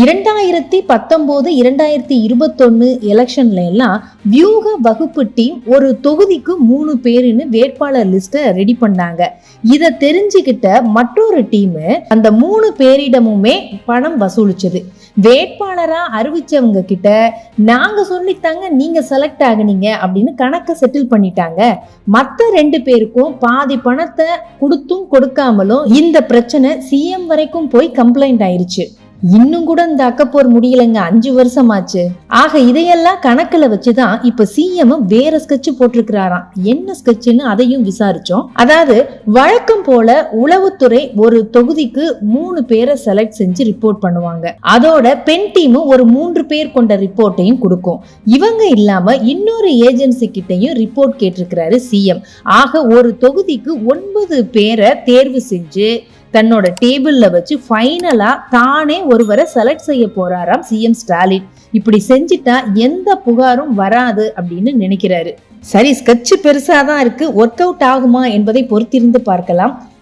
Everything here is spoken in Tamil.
இரண்டாயிரத்தி பத்தொம்போது இரண்டாயிரத்தி இருபத்தொன்னு எலெக்ஷன்ல எல்லாம் வியூக வகுப்பு டீம் ஒரு தொகுதிக்கு மூணு பேருன்னு வேட்பாளர் லிஸ்ட்டை ரெடி பண்ணாங்க. இதை தெரிஞ்சுக்கிட்ட மற்றொரு டீமு அந்த மூணு பேரிடமுமே பணம் வசூலிச்சது. வேட்பாளராக அறிவிச்சவங்க கிட்ட நாங்கள் சொல்லித்தாங்க நீங்கள் செலக்ட் ஆகுனீங்க அப்படின்னு கணக்கை செட்டில் பண்ணிட்டாங்க. மற்ற ரெண்டு பேருக்கும் பாதி பணத்தை கொடுத்தும் கொடுக்காமலும் இந்த பிரச்சனை சிஎம் வரைக்கும் போய் கம்ப்ளைண்ட் ஆயிடுச்சு இன்னும் கூட இந்த அக்கப்போர் முடியலைங்க. அஞ்சு வருஷமாச்சு. ஆக இதையெல்லாம் கணக்குல வச்சுதான் இப்ப சிஎம் வேற ஸ்கெட்ச் போட்டிருக்கிறாராம். என்ன ஸ்கெட்ச்னு அதையும் விசாரிச்சோம். அதாவது வழக்கம் போல உளவுத்துறை ஒரு தொகுதிக்கு மூணு பேரை செலக்ட் செஞ்சு ரிப்போர்ட் பண்ணுவாங்க. அதோட பெண் டீம் ஒரு மூன்று பேர் கொண்ட ரிப்போர்ட்டையும் கொடுக்கும். இவங்க இல்லாம இன்னொரு ஏஜென்சி கிட்டையும் ரிப்போர்ட் கேட்டிருக்கிறாரு சிஎம் ஆக ஒரு தொகுதிக்கு ஒன்பது பேரை தேர்வு செஞ்சு தன்னோட டேபிள்ல வச்சு ஃபைனலா தானே ஒருவரை செலக்ட் செய்ய போறாராம் சிஎம் ஸ்டாலின். இப்படி செஞ்சிட்டா எந்த புகாரும் வராது அப்படின்னு நினைக்கிறாரு. சரி ஸ்கெட்ச் பெருசா தான் இருக்கு. ஒர்க் அவுட் ஆகுமா என்பதை பொறுத்திருந்து பார்க்கலாம்.